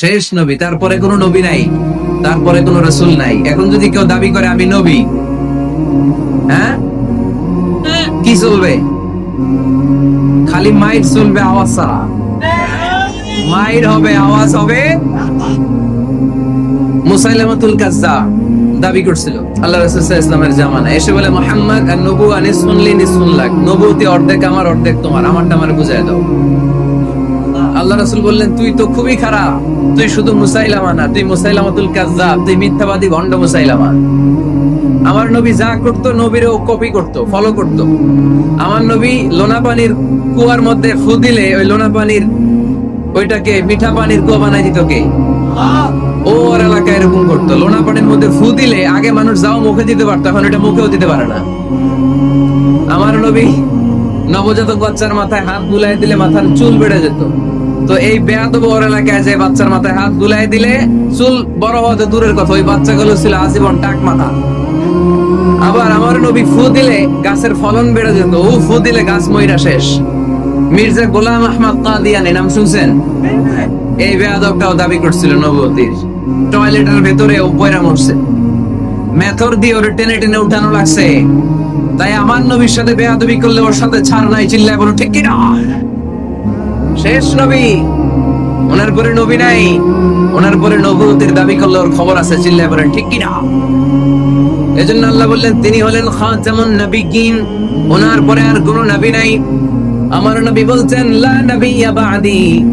শেষ নবী, তারপরে কোনো নবী নাই, তারপরে কোনো রসুল নাই। এখন যদি কেউ দাবি করে, আমি নবী হ্যাঁ? কি চলবে? খালি মাইর চলবে আওয়াজ ছাড়া। মাইর হবে, আওয়াজ হবে মুসাইলামাতুল কাজ্জা দাবি করছিল। আল্লাহ রাসূল সাল্লাল্লাহু আলাইহি ইসলামের জামানা এসে বলে, মোহাম্মদ, আর নবু আনিসুনলি নিসুন লাগ নবুতি অর্ধেক আমার, অর্ধেক তোমার। আমারটা আমার বুঝায় দাও। আল্লাহ রাসূল বললেন, তুই তো খুবই খারাপ। তুই শুধু মুসাইলামা না, তুই মুসাইলামাতুল কাজ্জাব, তুই মিথ্যাবাদী ভণ্ড মুসাইলামা। আমার নবী যা করতো, নবীরও কপি করতো ফলো করতো। আমার নবী লোনা পানির কুয়ার মধ্যে ফু দিলে ওই লোনা পানির, ওইটাকে মিঠা পানির কুয়া বানাই দিত কে? ওর এলাকায় এরকম করতো। লোনা পানির মধ্যে ফু দিলে আগে মানুষ যাও মুখে দিতে পারতো, এখন এটা মুখেও দিতে পারে না। আমার নবী নবজাতক বাচ্চার মাথায় হাত বুলাই দিলে মাথার চুল বেড়ে যেত। তো এই বেয়াদব ওর এলাকায় যে বাচ্চার মাথায় হাত বুলাই দিলে চুল বড় হওয়া তো দূরের কথা, ওই বাচ্চাগুলো ছিল আজীবন টাক মাথা। আবার আমার নবী ফু দিলে গাছের ফলন বেড়ে যেত, ও ফু দিলে গাছ মইরা শেষ। মির্জা গোলাম আহমদ কাদিয়ানি, নাম শুনছেন? এই বেয়াদবটাও দাবি করছিল নবতির। টয়লেটের ভেতরে ও পয়রা মরছে। মেথর দিয়ে ওরে টেনে টেনে উঠানো লাগছে। তাই আমার নবীর সাথে বেয়াদবি করলে ওর সাথে ছাড় নাই, চিল্লায় বলো, ঠিক কিনা? শেষ নবী। ওনার পরে নবী নাই। ওনার পরে নবুতির দাবি করলে ওর খবর আছে, চিল্লায় বলেন, ঠিক কিনা? এজন্য আল্লাহ বললেন, তিনি হলেন খাতামুন নবিয়্যিন। ওনার পরে আর কোনো নবী নাই। আমার নবী বলছেন, লা নাবিয়্যা বাদি,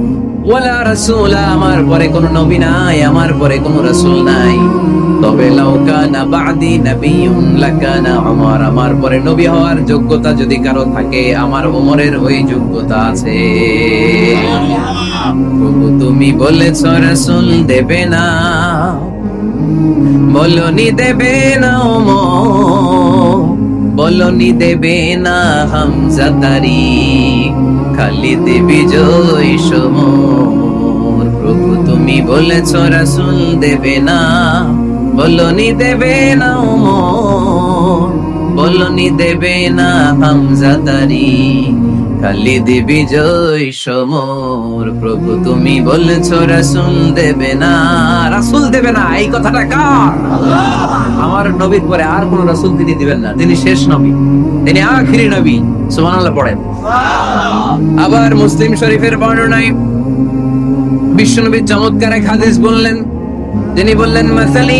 ওয়ালা রাসূলা। আমার পরে কোনো নবী নাই, আমার পরে কোনো রাসূল নাই। তবে লাউ কানা বাদি নাবিয়্যুন লাকানা উমর। আমার পরে নবী হওয়ার যোগ্যতা যদি কারও থাকে, আমার ওমরের ওই যোগ্যতা আছে। প্রভু তুমি বলেছ, রাসূল দেবে না, বলনি দেবে না ওমো বলনি দেবে না হামজা তারি, খালি দেবী জয় সমর। প্রভু তুমি বলেছ, রাসুল দেবে না বলনি দেবে না ওমো বলনি দেবে না হামজা তারি খালি দেবী জয় সমর, প্রভু তুমি বলেছ রাসুল দেবে না। রাসুল দেবে না, এই কথাটা কার? আমার নবীর পরে আর কোন রাসুল তিনি দিবেন না। তিনি শেষ নবী, তিনি আখিরি নবী, সুবহানাল্লাহ পড়েন। আবার মুসলিম শরীফের বর্ণনায় বিশ্বনবী চমৎকার এক হাদিস বললেন তিনি বললেন, মাসালি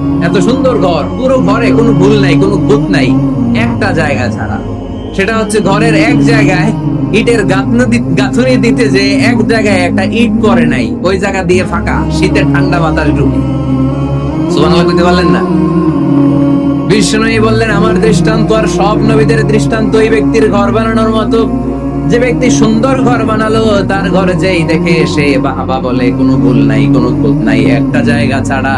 এত সুন্দর ঘর, পুরো ঘরে কোনো ভুল নাই, কোনো খুঁত নাই, একটা জায়গা ছাড়া। সেটা হচ্ছে ঘরের এক জায়গায় ইটের গাঁথনি দিতে যে এক জায়গায় একটা ইট করে নাই, ওই জায়গা দিয়ে ফাঁকা, শীতের ঠান্ডা বাতাস ঢুকে। বললেন, আমার দৃষ্টান্ত আর সব নবীদের দৃষ্টান্ত এই ব্যক্তির ঘর বানানোর মতো। যে ব্যক্তি সুন্দর ঘর বানালো, তার ঘরে যেই দেখে সে বাবা বলে, কোনো ভুল নাই, কোনো খুঁত নাই, একটা জায়গা ছাড়া।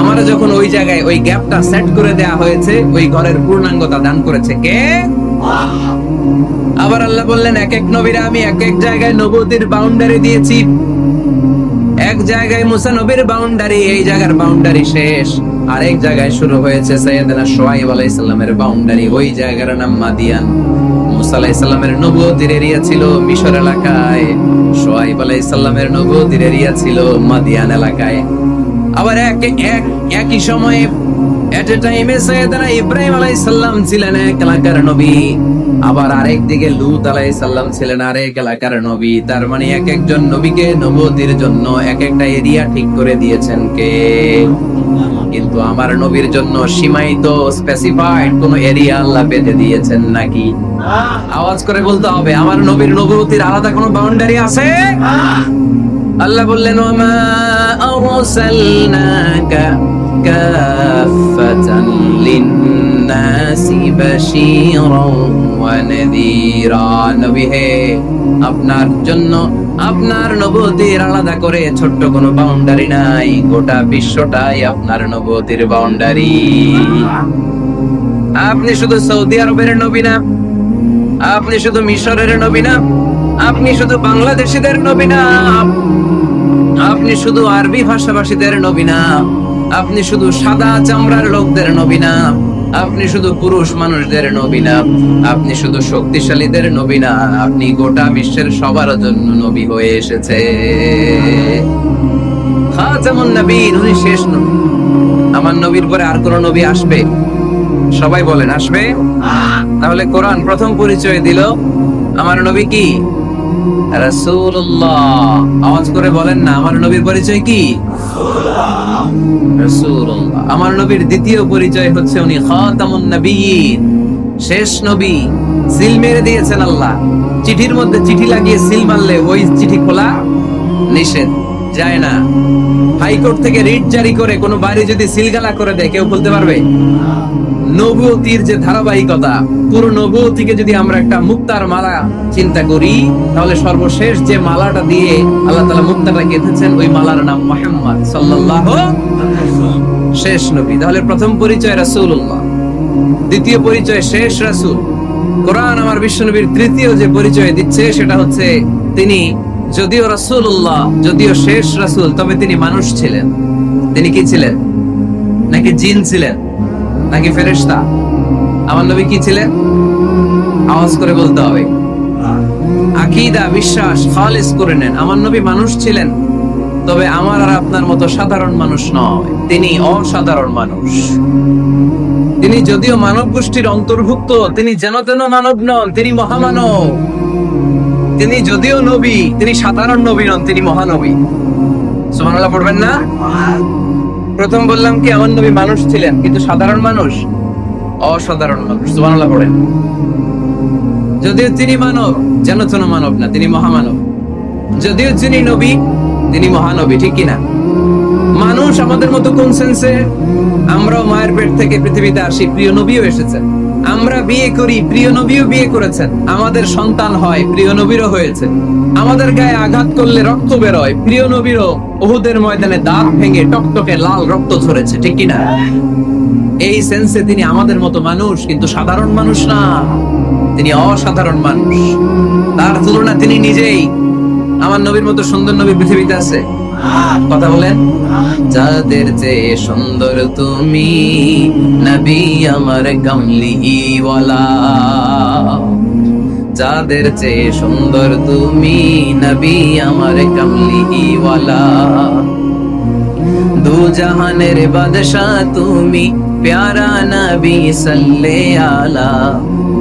আমারা যখন ওই জায়গায় ওই গ্যাপটা সেট করে দেয়া হয়েছে, ওই ঘরের পূর্ণাঙ্গতা দান করেছে কে? আবার আল্লাহ বললেন এক এক নবীরা আমি এক এক জায়গায় নবতির বাউন্ডারি দিয়েছি। এক জায়গায় মুসা নবীর বাউন্ডারি এই জায়গার বাউন্ডারি শেষ। আরেক জায়গায় শুরু হয়েছে সৈয়দনা সোয়াইব আলাইহিস সালামের বাউন্ডারি ওই জায়গার নাম মাদিয়ান। মুসা আলাইহিস সালামের নবুয়তির এরিয়া ছিল মিশর এলাকায় সোয়াইব আলাইহিস সালামের নবুয়তির এরিয়া ছিল মাদিয়ান এলাকায়। আবার এক এক একই সময়ে এট এ টাইমে সৈয়দনা ইব্রাহিম আলাইহিস সালাম ছিলেন এক এলাকার নবী। আবার আরেক দিকে লুত আলাইহিস সালাম ছিলেন আরেক এলাকার নবী। তার মানে এক একজন নবীকে নবতির জন্য এক একটা এরিয়া ঠিক করে দিয়েছেন কে? কিন্তু আমার নবীর জন্য সীমায়িত স্পেসিফাইড কোন এরিয়া আল্লাহ বেঁধে দিয়েছেন নাকি? আওয়াজ করে বলতে হবে আমার নবীর নবুতির আলাদা কোনো বাউন্ডারি আছে? আল্লাহ বললেন আপনার জন্য আপনার নবুতির আলাদা করে ছোট্ট কোনো বাউন্ডারি নাই, গোটা বিশ্বটাই আপনার নবুতির বাউন্ডারি। আপনি শুধু সৌদি আরবের নবী না, আপনি শুধু মিশরের নবী না আপনি শুধু বাংলাদেশিদের নবী না, আপনি শুধু আরবি ভাষাভাষীদের নবী না, আপনি শুধু সাদা চামড়ার লোকদের নবী না, আপনি শুধু পুরুষ মানুষদের নবী না, আপনি শুধু শক্তিশালীদের নবী না, আপনি গোটা বিশ্বের সবার জন্য নবী হয়ে এসেছে। খাজামুন নবীন, উনি শেষ নবী। আমার নবীর পরে আর কোন নবী আসবে? সবাই বলেন, আসবে? তাহলে কোরআন প্রথম পরিচয় দিল। আমার নবী কি? আওয়াজ করে বলেন না, আমার নবীর পরিচয় কি? আমার নবীর দ্বিতীয় পরিচয় হচ্ছে উনি খাতামুন শেষ নবী। সিল মেরে দিয়েছেন আল্লাহ। চিঠির মধ্যে চিঠি লাগিয়ে সিল মারলে ওই চিঠি খোলা নিষেধ, যায় না। হাইকোর্ট থেকে রিট জারি করে কোনো বাড়ি যদি সিলগালা করে দেয়, কেউ খুলতে পারবে? নবুয়তির যে ধারাবাহিকতা, পুরো নবুয়তিকে যদি আমরা একটা মুক্তার মালা চিন্তা করি, তাহলে সর্বশেষ যে মালাটা দিয়ে আল্লাহ তাআলা মুক্তাটা গেঁথেছেন, ওই মালার নাম মুহাম্মদ সাল্লাল্লাহু শেষ নবী। তাহলে প্রথম পরিচয় রাসূলুল্লাহ। দ্বিতীয় পরিচয় শেষ রাসূল। কোরআন আমার বিশ্বনবীর তৃতীয় যে পরিচয় দিচ্ছে, সেটা হচ্ছে তিনি যদিও রাসূলুল্লাহ, যদিও শেষ রাসূল, তবে তিনি মানুষ ছিলেন। তিনি কি ছিলেন? নাকি জিন ছিলেন? নাকি ফেরেশতা? আমার নবী কি ছিলেন? আওয়াজ করে বলতে হবে। আকীদা, বিশ্বাস, খালিস করে নেন। আমার নবী মানুষ ছিলেন, তবে আমার আর আপনার মতো সাধারণ মানুষ নয়। তিনি অসাধারণ মানুষ। তিনি যদিও মানব গোষ্ঠীর অন্তর্ভুক্ত, তিনি যেন তেন মানব নন, তিনি মহামানব। তিনি যদিও নবী, তিনি সাধারণ নবী নন, তিনি মহানবী। সুবহানাল্লাহ, পড়বেন না? প্রথম বললাম কি, আমার নবী মানুষ ছিলেন, কিন্তু সাধারণ মানুষ? অসাধারণ মানুষ, সুবহানাল্লাহ পড়েন যদিও তিনি মানব, যেন তেন মানব না, তিনি মহামানব। যদিও তিনি নবী, তিনি মহানবী, ঠিক কিনা? মানুষ আমাদের মতো কোন সেন্সে আমরাও মায়ের পেট থেকে পৃথিবীতে আসি, প্রিয় নবীও এসেছেন। আমরা বিয়ে করি, প্রিয় নবীও বিয়ে করেছেন। আমাদের সন্তান হয়, প্রিয় নবীরও হয়েছে। আমাদের গায়ে আঘাত করলে রক্ত বেরোয়। প্রিয় নবীরও ওহুদের ময়দানে দাঁত ভেঙে টকটকে লাল রক্ত ঝরেছে, ঠিক কিনা? এই সেন্সে তিনি আমাদের মতো মানুষ, কিন্তু সাধারণ মানুষ না। তিনি অসাধারণ মানুষ। তার তুলনা তিনি নিজেই। আমার নবীর মতো সুন্দর নবী পৃথিবীতে আছে। কথা বলেন। যাদের চেয়ে সুন্দর তুমি, নবী আমার কামলিওয়ালা যাদের চেয়ে সুন্দর তুমি, নবী আমার কামলিওয়ালা দু জাহানের বাদশাহ তুমি, প্যারা নবী সাল্লে আলা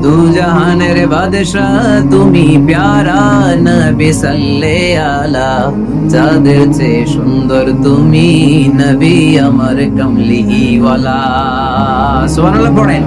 দু জাহানের বাদশাহ তুমি, প্যারা নবী সাল্লে আলা যাদের চেয়ে সুন্দর তুমি নবী আমার কমলিওয়ালা সুবহানাল্লাহ, পড়েন।